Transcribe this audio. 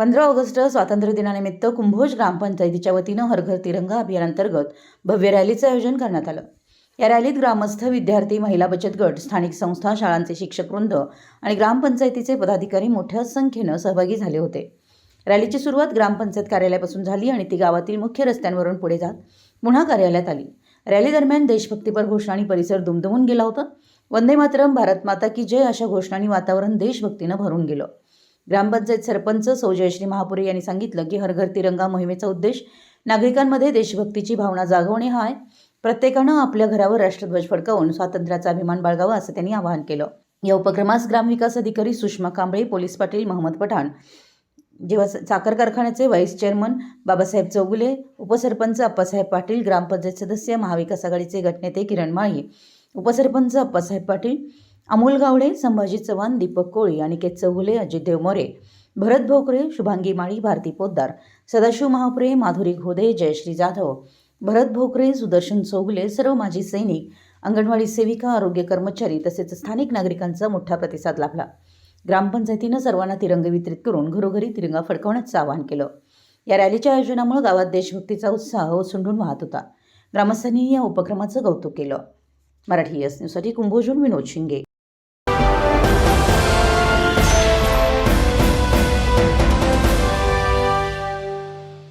पंधरा ऑगस्ट स्वातंत्र्य दिनानिमित्त कुंभोज ग्रामपंचायतीच्या वतीनं हरघर तिरंगा अभियानांतर्गत भव्य रॅलीचं आयोजन करण्यात आलं. या रॅलीत ग्रामस्थ विद्यार्थी महिला बचत गट स्थानिक संस्था शाळांचे शिक्षक वृंद आणि ग्रामपंचायतीचे पदाधिकारी मोठ्या संख्येनं सहभागी झाले होते. रॅलीची सुरुवात ग्रामपंचायत कार्यालयापासून झाली आणि ती गावातील मुख्य रस्त्यांवरून पुढे जात पुन्हा कार्यालयात आली. रॅली दरम्यान देशभक्तीपर घोषणांनी परिसर दुमदुमून गेला होता. वंदे मातरम भारत माता की जय अशा घोषणांनी वातावरण देशभक्तीनं भरून गेलं. ग्रामपंचायत सरपंच सौजयश्री महापुरे यांनी सांगितलं की हर घर तिरंगा मोहिमेचा उद्देश नागरिकांमध्ये देशभक्तीची भावना जागवणे हा आहे. प्रत्येकानं आपल्या घरावर राष्ट्रध्वज फडकावून स्वातंत्र्याचा अभिमान बाळगावा असं त्यांनी आवाहन केलं. या उपक्रमास ग्रामविकास अधिकारी सुषमा कांबळे पोलीस पाटील महम्मद पठाण जेव्हा साखर कारखान्याचे व्हाईस चेअरमन बाबासाहेब चौगुले उपसरपंच अप्पासाहेब पाटील ग्रामपंचायत सदस्य महाविकास आघाडीचे गटनेते किरण माळी उपसरपंच अप्पासाहेब पाटील अमोल गावडे संभाजी चव्हाण दीपक कोळी अनिकेत चौगुले अजित देव मोरे भरत भोकरे शुभांगी माळी भारती पोद्दार सदाशिव महापुरे माधुरी घोदे जयश्री जाधव भरत भोकरे सुदर्शन चौगुले सर्व माजी सैनिक अंगणवाडी सेविका आरोग्य कर्मचारी तसेच स्थानिक नागरिकांचा मोठा प्रतिसाद लाभला. ग्रामपंचायतीनं सर्वांना तिरंग वितरित करून घरोघरी तिरंगा फडकवण्याचं आवाहन केलं. या रॅलीच्या आयोजनामुळे गावात देशभक्तीचा उत्साह ओसंडून वाहत होता. ग्रामस्थांनी या उपक्रमाचं कौतुक केलं. मराठी एस न्यूजसाठी कुंभोजून विनोद शिंगे.